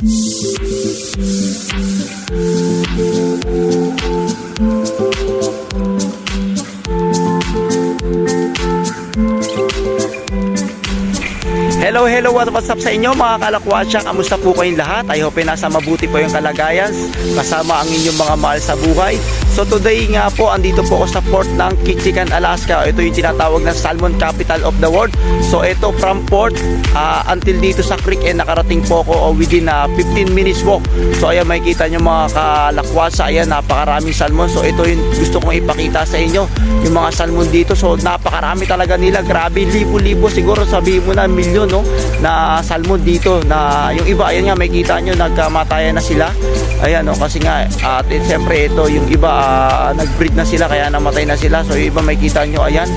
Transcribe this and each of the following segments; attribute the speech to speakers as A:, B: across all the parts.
A: Hello, hello, what- what's up sa inyo mga kalakwatsa? Kamusta po kayong lahat? I hope nasa mabuti po yung kalagayan kasama ang inyong mga mahal sa buhay. So today nga po, andito po ako sa port ng Ketchikan, Alaska. Ito yung tinatawag na Salmon Capital of the World. So ito from port ah, until dito sa creek eh nakarating po ako oh, within ah, 15 minutes walk. So ayan makikita nyo mga kalakwatsa, ayan napakaraming salmon. So ito yung gusto kong ipakita sa inyo, yung mga salmon dito. So napakarami talaga nila, grabe, libo-libo siguro sabihin mo na milyon no na salmon dito na yung iba ayan nga makikita nyo nagkamatayan na sila ayan no kasi nga at eh, siyempre ito yung iba ah, nag-breed na sila kaya namatay na sila. So yung iba makikita nyo ayan.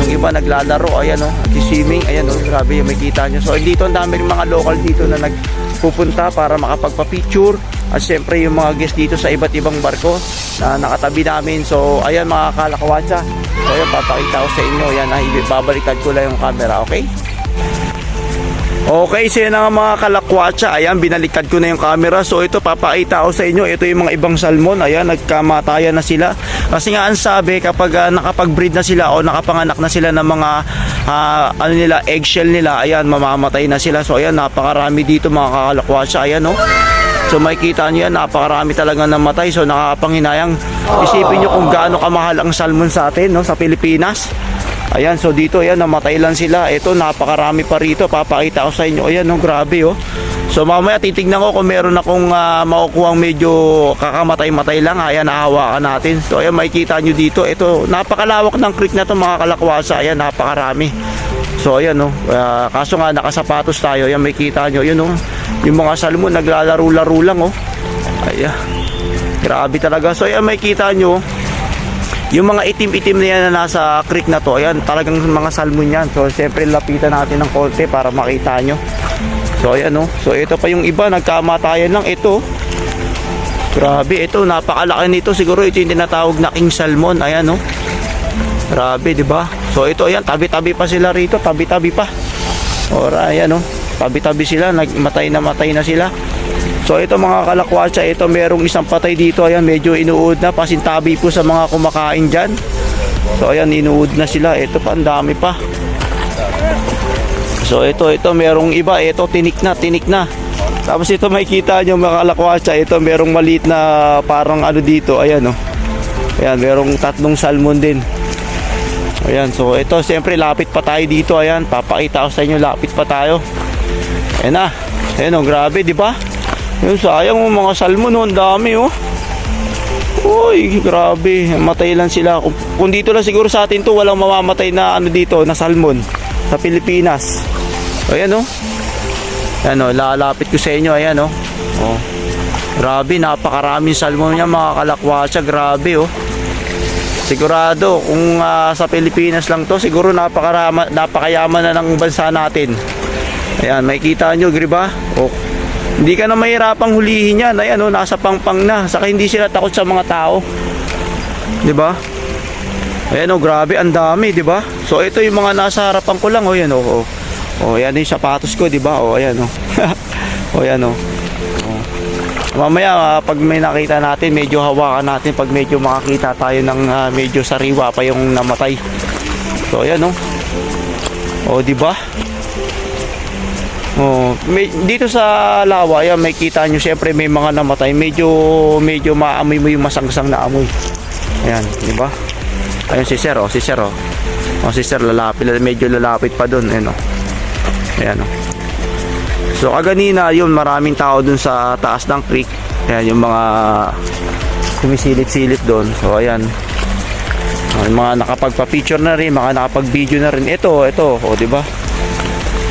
A: Yung iba naglalaro ayan no swimming ayan no grabe yung makikita nyo. So dito ang dami mga local dito na nagpupunta para makapagpa-picture. At siyempre yung mga guest dito sa iba't ibang barko na nakatabi namin. So ayan mga kalakawatsa so ayan papakita ko sa inyo. Ayan ay babaliktad ko lang yung camera okay Okay, yun na mga kalakwatsa. Ayan, binaliktad ko na yung camera. So ito, papakita ko sa inyo. Ito yung mga ibang salmon. Ayan, nagkamatayan na sila. Kasi nga ang sabi, kapag ah, nakapag-breed na sila o nakapanganak na sila ng mga ah, ano nila, eggshell nila, ayan, mamamatay na sila. So ayan, napakarami dito mga kalakwatsa. Ayan, no? So makikita niyo yan, napakarami talaga namatay. So nakakapanghinayang isipin niyo kung gaano kamahal ang salmon sa atin, no, sa Pilipinas. Ayan, so dito, ayan, namatay lang sila. Ito, napakarami pa rito. Papakita ko sa inyo. Ayan, no, grabe, oh. So mamaya titignan ko kung meron akong uh, makukuhang medyo kakamatay-matay lang. Ayan, nahawakan natin. So ayan, makikita nyo dito. Ito, napakalawak ng creek na to mga kalakwasa. Ayan, napakarami. So ayan, no. ah, kaso nga, nakasapatos tayo. Ayan, makikita nyo. Yun, no. Yung mga salmon, naglalaro-laro lang, oh. Ayan. Grabe talaga. So ayan, makikita nyo. Yung mga itim-itim na yan na nasa creek na to, ayan, talagang mga salmon yan. So, siyempre, lapitan natin ng konti para makita nyo. So, ayan, no. So, ito pa yung iba, nagkamatayan lang. Ito, grabe, ito, napakalaki nito. Siguro ito yung tinatawag na king salmon. Ayan, no. Grabe, di ba? So, ito, ayan, tabi-tabi pa sila rito. Tabi-tabi pa. Ora, ayan, no. Tabi-tabi sila, nagmatay na matay na sila. So ito mga kalakwatsa, ito merong isang patay dito, ayan medyo inuud na, pasintabi po sa mga kumakain dyan. So ayan, inuud na sila, ito pa, ang dami pa. So ito, ito merong iba, ito tinik na, tinik na. Tapos ito makikita nyo mga kalakwatsa, ito merong maliit na parang ano dito, ayan oh. Ayan, merong tatlong salmon din. Ayan, so ito siyempre lapit pa tayo dito, ayan, papakita ko sa inyo, lapit pa tayo. Ayan na, ayan oh, grabe, di ba? Yung sayang oh, mga salmon oh, dami oh. Uy, grabe, matay lang sila. Kung, dito lang siguro sa atin to, walang mamamatay na ano dito, na salmon sa Pilipinas. Ayan oh. Ayan oh, lalapit ko sa inyo, ayan oh. Oh. Grabe, napakaraming salmon niya mga kalakwatsa, grabe oh. Sigurado kung ah, sa Pilipinas lang to, siguro napakarama, napakayaman na ng bansa natin. Ayan, makikita nyo, ba? Oh, hindi ka na mahirapang hulihin yan. Ayan, oh, nasa pangpang na. Saka hindi sila takot sa mga tao. 'Di ba? Ayan, oh, grabe, ang dami, 'di ba? So, ito yung mga nasa harapan ko lang, oh, yan, oh. Oh, oh yan yung sapatos ko, 'di ba? Oh, ayan, oh. oh, yan, oh. oh. Mamaya, ah, pag may nakita natin, medyo hawakan natin pag medyo makakita tayo ng ah, medyo sariwa pa yung namatay. So, ayan, oh. Oh, 'di ba? Oh, may, dito sa lawa, yan may kita nyo syempre may mga namatay. Medyo medyo maamoy mo yung masangsang na amoy. Ayan, di ba? Ayun si Sir, oh, si Sir, oh. Oh, si Sir lalapit, medyo lalapit pa doon, ayun, oh. Ayan, oh. So, kaganina, yun, maraming tao doon sa taas ng creek. Ayan, yung mga sumisilip-silip doon. So, ayan. Yung mga nakapagpa-picture na rin, mga nakapag-video na rin. Ito, ito, oh, di ba?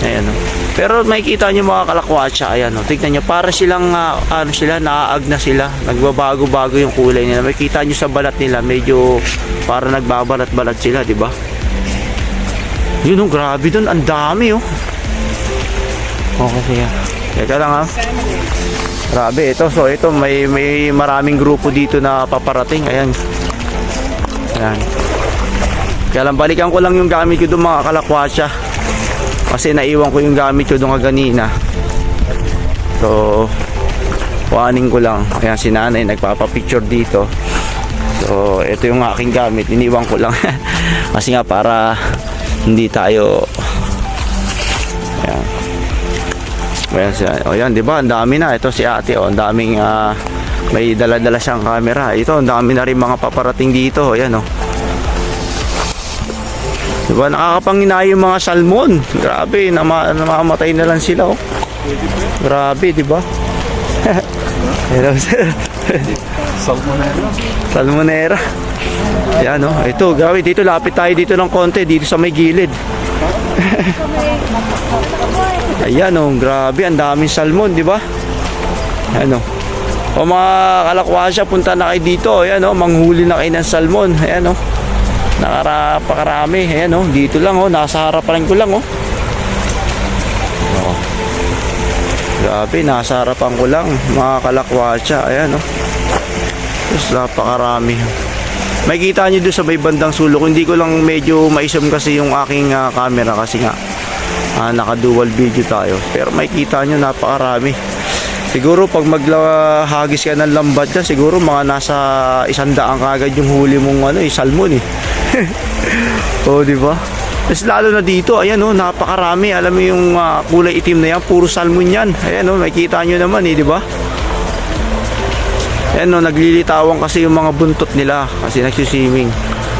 A: Ayan, oh. Pero makikita nyo mga kalakwatsa, ayan o, tignan nyo, para silang, ah, ano sila, naaag na sila, nagbabago-bago yung kulay nila. Makikita nyo sa balat nila, medyo para nagbabalat-balat sila, di ba? Yun o, grabe dun, ang dami o. Okay, sige. Teka lang ha. Grabe, ito, so ito, may, may maraming grupo dito na paparating, ayan. Ayan. Kaya lang, balikan ko lang yung gamit ko doon mga kalakwatsa. Kasi naiwan ko yung gamit ko doon kanina. So, kuhanin ko lang. Ayan, si nanay nagpapapicture dito. So, ito yung aking gamit. Iniwan ko lang. Kasi nga para hindi tayo Ayan. Ayan, si, oh, yan, di ba? Ang dami na. Ito si ate, oh, ang daming ah, may dala-dala siyang camera. Ito, ang dami na rin mga paparating dito. Ayan, oh. Di ba? Nakakapanginayo yung mga salmon. Grabe, nama, namamatay na lang sila, oh. Grabe, di ba? Hello, sir.
B: Salmonella.
A: Salmonera. Yan, oh. Ito, grabe. Dito, lapit tayo dito ng konti. Dito sa may gilid. Ayan, oh. Grabe. Ang daming salmon, di ba? Ayan, oh. O mga kalakwasya, punta na kayo dito. Ayan, oh. Manghuli na kayo ng salmon. Ayan, oh. Nakarapakarami. Ayan, oh. Dito lang, oh. Nasa harapan ko lang, oh. Oh. Grabe, nasa harapan ko lang. Mga kalakwasya. Ayan, oh. Tapos napakarami. May kita nyo doon sa may bandang sulok. Hindi ko lang medyo maisum kasi yung aking ah, camera kasi nga ah, naka dual video tayo. Pero may kita nyo napakarami. Siguro pag maghagis ka ng lambat dyan, siguro mga nasa isang daang kagad yung huli mong ano, eh, salmon eh. oh, di ba? Tapos lalo na dito, ayan oh, napakarami. Alam mo yung ah, kulay itim na yan, puro salmon yan. Ayan oh, makita nyo naman eh, di ba? Ayan no, naglilitawan kasi yung mga buntot nila kasi nagsiswimming.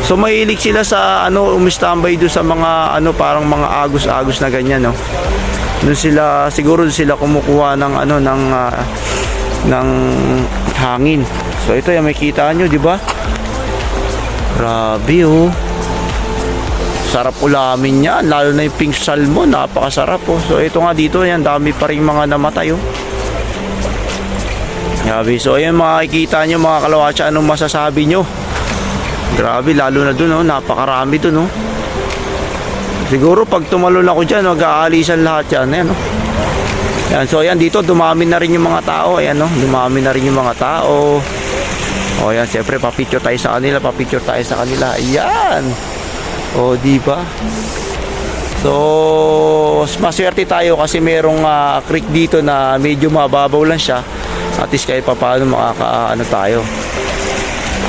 A: So mahilig sila sa ano, umistambay doon sa mga ano parang mga agos-agos na ganyan no. Doon sila siguro sila kumukuha ng ano ng ah, ng hangin. So ito yung makita nyo, di ba? Grabe oh. Sarap ulamin yan, lalo na yung pink salmon, napakasarap oh. So ito nga dito, yan dami pa rin mga namatay oh. Grabe. So ayan makikita nyo mga kalawatsa anong masasabi nyo. Grabe lalo na dun oh, napakarami dun oh. Siguro pag tumalon ako dyan, mag-aalisan lahat yan. Ayan oh. Yan, so ayan dito dumami na rin yung mga tao. Ayan oh, dumami na rin yung mga tao. O yan, siyempre papicture tayo sa kanila, papicture tayo sa kanila. Ayan. O di ba? So, maswerte tayo kasi merong ah, creek dito na medyo mababaw lang siya. At least kahit pa paano makakaano tayo.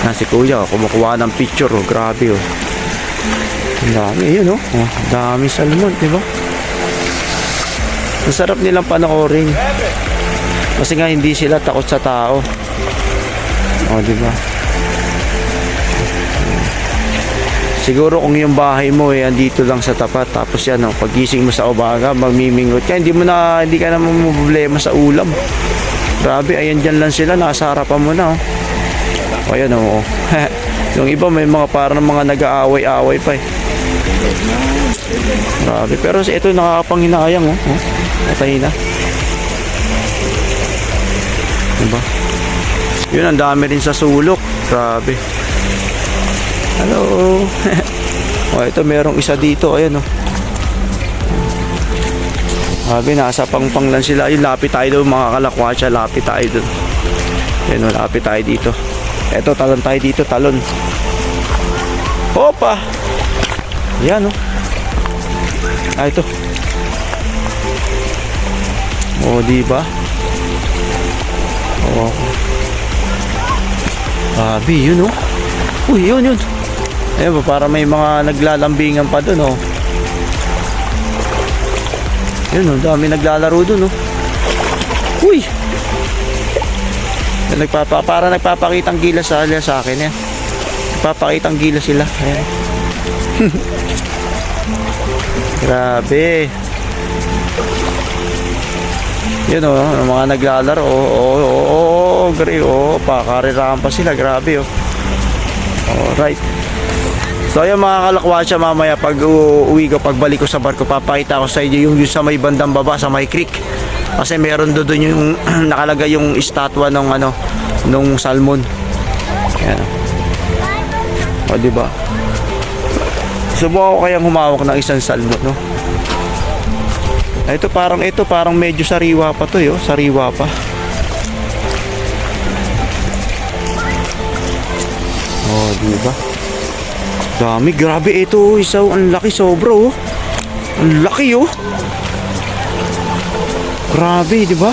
A: Na si Kuya, kumukuha ng picture, oh. grabe oh. Ang dami, yun oh. oh dami salmon, di ba? Ang sarap nilang panoorin. Kasi nga hindi sila takot sa tao. Oh, di ba? Siguro kung yung bahay mo eh andito lang sa tapat tapos yan oh, pagising mo sa umaga magmimingot ka hindi mo na hindi ka na problema sa ulam. Grabe ayan diyan lang sila nasa harapan mo na oh. O ayan oh. oh. yung iba may mga parang mga nag-aaway-away pa eh. Grabe pero ito nakakapanghinayang oh. oh. Patay na. Diba? Yun ang dami rin sa sulok. Grabe. Hello. oh, ito merong isa dito. Ayan oh. Sabi, nasa pangpang lang sila. Ayun, lapit tayo doon mga kalakwatsa. Lapit tayo doon. Ayan oh, lapit tayo dito. Ito, talon tayo dito. Talon. Opa! Ayan oh. Ah, ito. Oh, di ba? Sabi, yun oh. Uy, yun, yun. Ayun ba, para may mga naglalambingan pa doon, oh. Yun, oh, dami naglalaro doon, oh. Uy! Nagpapa, para nagpapakitang gilas sa, sa akin, yan. Nagpapakitang gilas sila. Ayan. Grabe. Yun oh, mga naglalaro. Oo, oo, oo, oo, grabe. Oo, pakarirahan pa sila. Grabe oh. Alright. So ayun mga kalakwatsa mamaya pag uuwi ko, pagbalik ko sa barko, papakita ko sa inyo yung, yung sa may bandang baba, sa may creek. Kasi meron doon yung nakalagay yung estatwa ng ano, nung salmon. Ayan. O, di ba? Subukan ko kayang humawak ng isang salmon, no? Ito parang ito parang medyo sariwa pa to, yo, sariwa pa. Oh, di ba? Dami, grabe ito, isa ang laki sobra oh. Ang laki oh. Grabe, di ba?